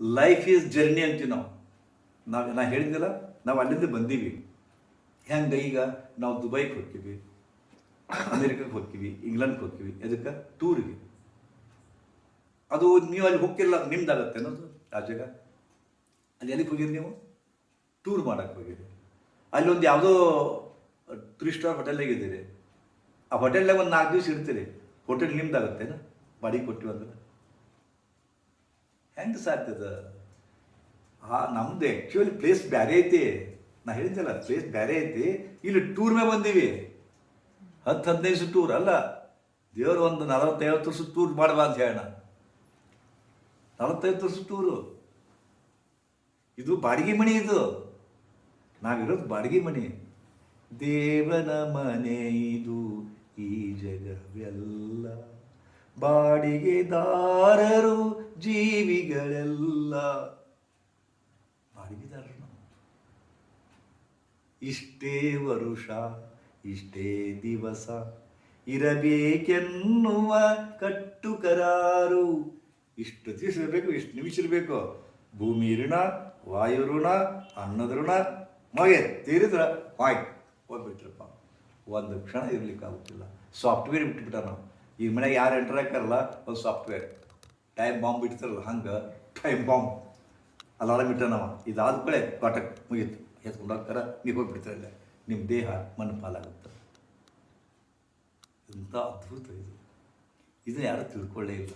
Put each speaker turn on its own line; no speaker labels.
Life is journey ಅಂತೀವಿ ನಾವು. ನಾವು ನಾ ಹೇಳಿದ್ನಲ್ಲ, ನಾವು ಅಲ್ಲಿಂದ ಬಂದೀವಿ. ಹೆಂಗೆ ಈಗ ನಾವು ದುಬೈಗೆ ಹೋಗ್ತೀವಿ ಅಮೇರಿಕಕ್ಕೆ ಹೋಗ್ತೀವಿ ಇಂಗ್ಲೆಂಡ್ಗೆ ಹೋಗ್ತೀವಿ ಅದಕ್ಕೆ ಟೂರಿಗೆ ಅದು ನೀವು ಅಲ್ಲಿ ಹೋಗ್ತಿಲ್ಲ ನಿಮ್ದಾಗತ್ತೆ ಅನ್ನೋದು ಆ ಜಾಗ. ಅಲ್ಲಿ ಎಲ್ಲಿಗೆ ಹೋಗಿರಿ ನೀವು? ಟೂರ್ ಮಾಡೋಕ್ಕೆ ಹೋಗಿರಿ. ಅಲ್ಲಿ ಒಂದು ಯಾವುದೋ ತ್ರೀ ಸ್ಟಾರ್ ಹೋಟೆಲ್ನಾಗ ಇದ್ದೀರಿ. ಆ ಹೋಟೆಲ್ನಾಗ ಒಂದು ನಾಲ್ಕು ದಿವಸ ಇರ್ತೀರಿ. ಹೋಟೆಲ್ ನಿಮ್ದಾಗತ್ತೇನ? ಬಾಡಿಗೆ ಕೊಟ್ಟಿವಿ ಅಂದ್ರೆ. ಹೆಂಗೆ ಸಾಧ್ಯದ ಆ, ನಮ್ದು ಆ್ಯಕ್ಚುಲಿ ಪ್ಲೇಸ್ ಬೇರೆ ಐತಿ. ನಾ ಹೇಳಿದ್ದಲ್ಲ ಪ್ಲೇಸ್ ಬೇರೆ ಐತಿ. ಇಲ್ಲಿ ಟೂರ್ ಮೇಲೆ ಬಂದೀವಿ. ಹತ್ತು ಹದಿನೈದು ದಿವಸ ಟೂರ್ ಅಲ್ಲ. ದೇವ್ರು ಒಂದು ನಲವತ್ತೈವತ್ತು ವರ್ಷ ಟೂರ್ ಮಾಡುವ ಅಂತ ಹೇಳೋಣ. ನಲವತ್ತೈವತ್ತು ವರ್ಷ ಟೂರು ಇದು ಬಾಡಿಗೆ ಮನೆ ಇದು. ನಾವಿರೋದು ಬಾಡಿಗೆ ಮನೆ. ದೇವನ ಮನೆ ಇದು. ಈ ಜಗವೆಲ್ಲ. ಬಾಡಿಗೆದಾರರು ಜೀವಿಗಳೆಲ್ಲ. ಬಾಡಿಗೆದಾರರು. ಇಷ್ಟೇ ವರುಷ, ಇಷ್ಟೇ ದಿವಸ, ಇರಬೇಕೆನ್ನುವ ಕಟ್ಟು ಕರಾರು ಇಷ್ಟು ದಿವಸ ಇರಬೇಕು, ಇಷ್ಟು ನಿಮಿಷ ಇರಬೇಕು. ಭೂಮಿ ಋಣ, ವಾಯು ಋಣ, ಅನ್ನದ ಋಣ, ಮಗೆ ತೀರಿದ್ರ ಆಯ್ತು ಹೋಗ್ಬಿಟ್ರಪ್ಪ. ಒಂದು ಕ್ಷಣ ಇರ್ಲಿಕ್ಕಾಗುತ್ತಿಲ್ಲ. ಸಾಫ್ಟ್ವೇರ್ ಬಿಟ್ಬಿಟ್ಟ ನಾವು ಈ ಮನೆಗೆ ಯಾರು ಎಂಟರ್ ಹಾಕಾರಲ್ಲ ಒಂದು ಸಾಫ್ಟ್ವೇರ್ ಟೈಮ್ ಬಾಂಬ್ ಇಡ್ತಾರಲ್ಲ, ಹಂಗೆ ಟೈಮ್ ಬಾಂಬ್ ಅಲಾರಾಮ್ ಇಟ್ಟನವ ನಾವು. ಇದಾದ ಕಡೆ ಕಾಟಕ್ ಮುಗೀತು. ಎತ್ಕೊಂಡು ಹೋಗ್ತಾರ ನೀವು ಹೋಗ್ಬಿಡ್ತಾರಲ್ಲ ನಿಮ್ಮ ದೇಹ ಮಣ್ಣು ಪಾಲಾಗುತ್ತೆ. ಇಂಥ ಅದ್ಭುತ ಇದು. ಇದನ್ನ ಯಾರು ತಿಳ್ಕೊಳ್ಳೇ ಇಲ್ಲ.